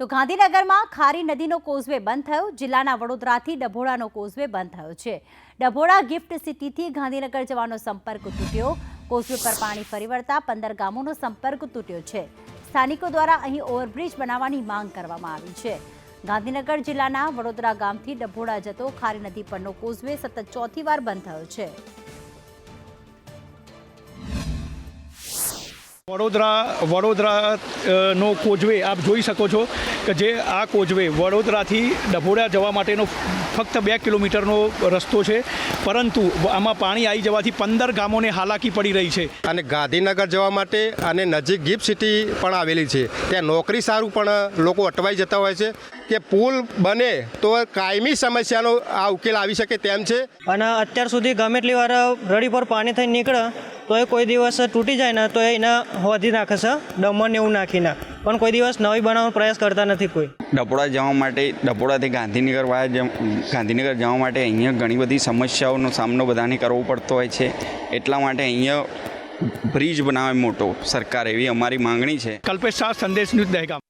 તો ગાંધીનગરમાં ખારી નદીનો કોઝવે બંધ થયો. જિલ્લાના વડોદરાથી ડભોડાનો કોઝવે બંધ થયો છે. ડભોડા ગિફ્ટ સિટીથી ગાંધીનગર જવાનો સંપર્ક તૂટ્યો. કોઝવે પર પાણી ફરી વળતા પંદર ગામોનો સંપર્ક તૂટ્યો છે. સ્થાનિકો દ્વારા અહીં ઓવરબ્રિજ બનાવવાની માંગ કરવામાં આવી છે. ગાંધીનગર જિલ્લાના વડોદરા ગામથી ડભોડા જતો ખારી નદી પરનો કોઝવે સતત ચોથી વાર બંધ થયો છે. વડોદરા વડોદરા નો કોજવે આપ જોઈ શકો છો કે જે આ કોજવે વડોદરાથી ડભોડા જવા માટેનો ફક્ત બે કિલોમીટરનો રસ્તો છે. પરંતુ આમાં પાણી આવી જવાથી પંદર ગામોને હાલાકી પડી રહી છે. અને ગાંધીનગર જવા માટે અને નજીક ગિફ્ટ સિટી પણ આવેલી છે. ત્યાં નોકરી સારું પણ લોકો અટવાઈ જતા હોય છે કે પુલ બને તો કાયમી સમસ્યાનો આ ઉકેલ આવી શકે તેમ છે. અને અત્યાર સુધી ગમે એટલી વાર રડી પર પાણી થઈને નીકળે તો એ કોઈ દિવસ તૂટી જાય ને તો એને હોધી નાખે છે દમણ એવું નાખીને. પણ કોઈ દિવસ નવી બનાવવાનો પ્રયાસ કરતા નથી કોઈ. ડપોડા જવા માટે ડપોડાથી ગાંધીનગર ગાંધીનગર જવા માટે અહીંયા ઘણી બધી સમસ્યાઓનો સામનો બધાને કરવો પડતો હોય છે. એટલા માટે અહીંયા બ્રિજ બનાવે મોટો સરકાર એવી અમારી માંગણી છે. કલ્પેશ શાહ સંદેશ ન્યૂઝ દહેગામ.